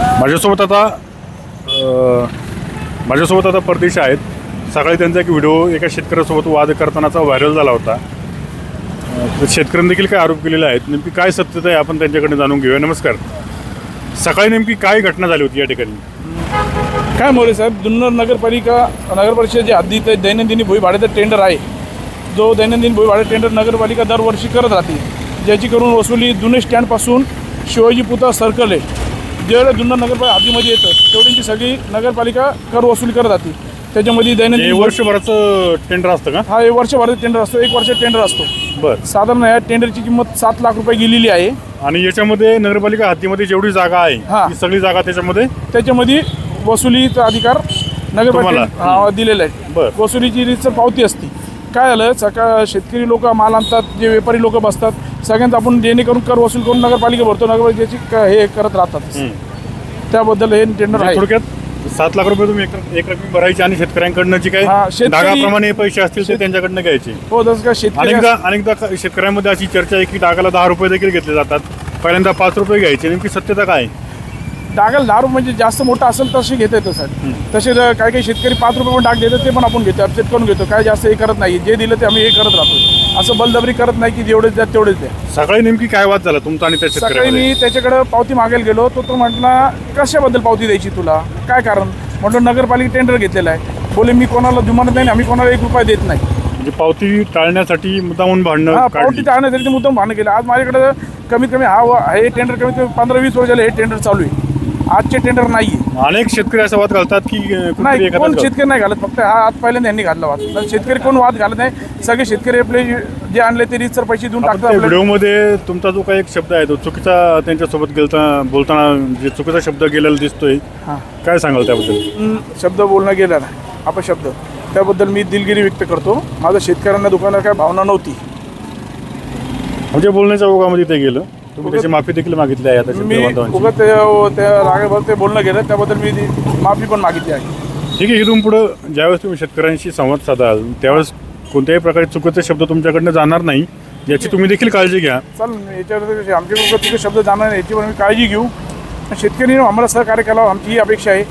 माझ्यासोबत आता माझ्यासोबत आता परदेश आहेत. सकाळी त्यांचा एक व्हिडिओ एका शेतकऱ्यासोबत वाद करतानाचा व्हायरल झाला होता. तर शेतकऱ्यांनी देखील काय आरोप केलेले आहेत. नेमकी काय सत्यता आहे आपण त्यांच्याकडे जाणून घेऊया. नमस्कार. सकाळी नेमकी काय घटना झाली होती या ठिकाणी? काय मोरे साहेब जुन्नर नगरपालिका नगर परिषदेच्या हद्दीत दैनंदिनी भुईभाड्याचा टेंडर आहे. जो दैनंदिन भुईभाडा टेंडर नगरपालिका दरवर्षी करत राहते. ज्याची करून वसुली जुने स्टँडपासून शिवाजी पुतळा सर्कल आहे. जेवढं जुन्नर नगरपालिका हद्दीमध्ये येतं तेवढ्यांची सगळी नगरपालिका कर वसुली करत राहते त्याच्यामध्ये हे दैनंदिन वर्षभराचं टेंडर असतं का? हा एक वर्षभराचा टेंडर असतो. एक वर्ष टेंडर असतो. बरं. साधारण या टेंडरची किंमत सात लाख रुपये गेलेली आहे. आणि याच्यामध्ये नगरपालिका हद्दीमध्ये जेवढी जागा आहे हा. ती सगळी जागा त्याच्यामध्ये? त्याच्यामध्ये वसुलीचा अधिकार तुम्हाला? नगरपालिका हा, दिलेला आहे. बरं. वसुलीची रीतसर पावती असते. काय झालं? सकाळ शेतकरी लोक माल आणतात जे व्यापारी लोक बसतात. सगळ्यांचं आपण जेणेकरून कर वसूल करून नगरपालिका भरतो नगरपालिकेची क- हे करत राहतात. त्याबद्दल हे टेंडर म्हणजे आहे. थोडक्यात सात लाख रुपये तुम्ही एक एक रकमी भरायची आणि शेतकऱ्यांकडनं जी काही हा, शेतकरी- डागाप्रमाणे पैसे असतील ते त्यांच्याकडनं घ्यायचे. हो जसं का शेतकरी अनेकदा अनेकदा क- शेतकऱ्यांमध्ये अशी चर्चा आहे की डागाला दहा रुपये देखील घेतले जातात. पहिल्यांदा पाच रुपये घ्यायचे. नेमकी सत्यता काय? आहे? डागाला दहा रुपये म्हणजे जास्त मोठा असेल तसे घेता येतं सर तसे जर काही काही शेतकरी पाच रुपये पण डाग देतात ते पण आपण घेतो अपसेट करून घेतो. काय जास्त हे करत नाही. जे दिलं ते आम्ही हे करत राहतो. असं बलदबरी करत नाही की जेवढेच द्या तेवढेच द्या. सकाळी नेमकी काय वाद झाला तुमचा आणि त्या सकाळी शेतकऱ्यामध्ये मी त्याच्याकडे पावती मागायला गेलो. तो तो म्हटला कशाबद्दल पावती द्यायची तुला? काय कारण? म्हटलं नगरपालिका टेंडर घेतलेला आहे. बोले मी कोणाला जुमानत नाही आम्ही कोणाला एक रुपया देत नाही. म्हणजे पावती टाळण्यासाठी मुद्दामून हा भांडणं पावती काढली. टाळण्यासाठी ते मुद्दाम भांडण केलं. आज माझ्याकडे कमीत कमी हा व- हे टेंडर कमीत कमी पंधरा वीस वर्ष झाले हे टेंडर चालू आहे. आजचे टेंडर नाही आहे अनेक शेतकरी असा वाद घालतात की अं, नाही एखादा कोण शेतकरी नाही घालत. फक्त हा आज पहिल्यांदा यांनी घातला वाद. शेतकरी कोण वाद घालत नाही? सगळे शेतकरी आपले जे आणले ते रीतसर पैसे देऊन आपण टाकतात आपल्याला. व्हिडिओमध्ये तुमचा जो काही एक शब्द आहे तो चुकीचा त्यांच्यासोबत गेलता बोलताना जे चुकीचा शब्द गेलेला दिसतोय हां. काय सांगाल त्याबद्दल? शब्द बोलणं गेला नाही. अपशब्द. त्याबद्दल मी दिलगिरी व्यक्त करतो. माझं शेतकऱ्यांना दुकानात काय भावना नव्हती. म्हणजे बोलण्याच्या ओघामध्ये ते गेलं. तुम्ही त्याची माफी देखील मागितली आहे आता मी शेतकरी बांधवांची. उगत ते- त्या रागावर ते बोलणं गेलं. त्याबद्दल मी ती माफी पण मागितली आहे. ठीक आहे इथून पुढं ज्यावेळेस तुम्ही शेतकऱ्यांशी संवाद साधाल त्यावेळेस कोणत्याही प्रकारे चुकीचे शब्द तुमच्याकडनं जाणार नाही याची तुम्ही देखील काळजी घ्या. चल याच्यावर उगत तुझे शब्द जाणार नाही याची पण मी काळजी घेऊ. शेतकरी आम्हाला सहकार्य करावं आमची ही अपेक्षा आहे.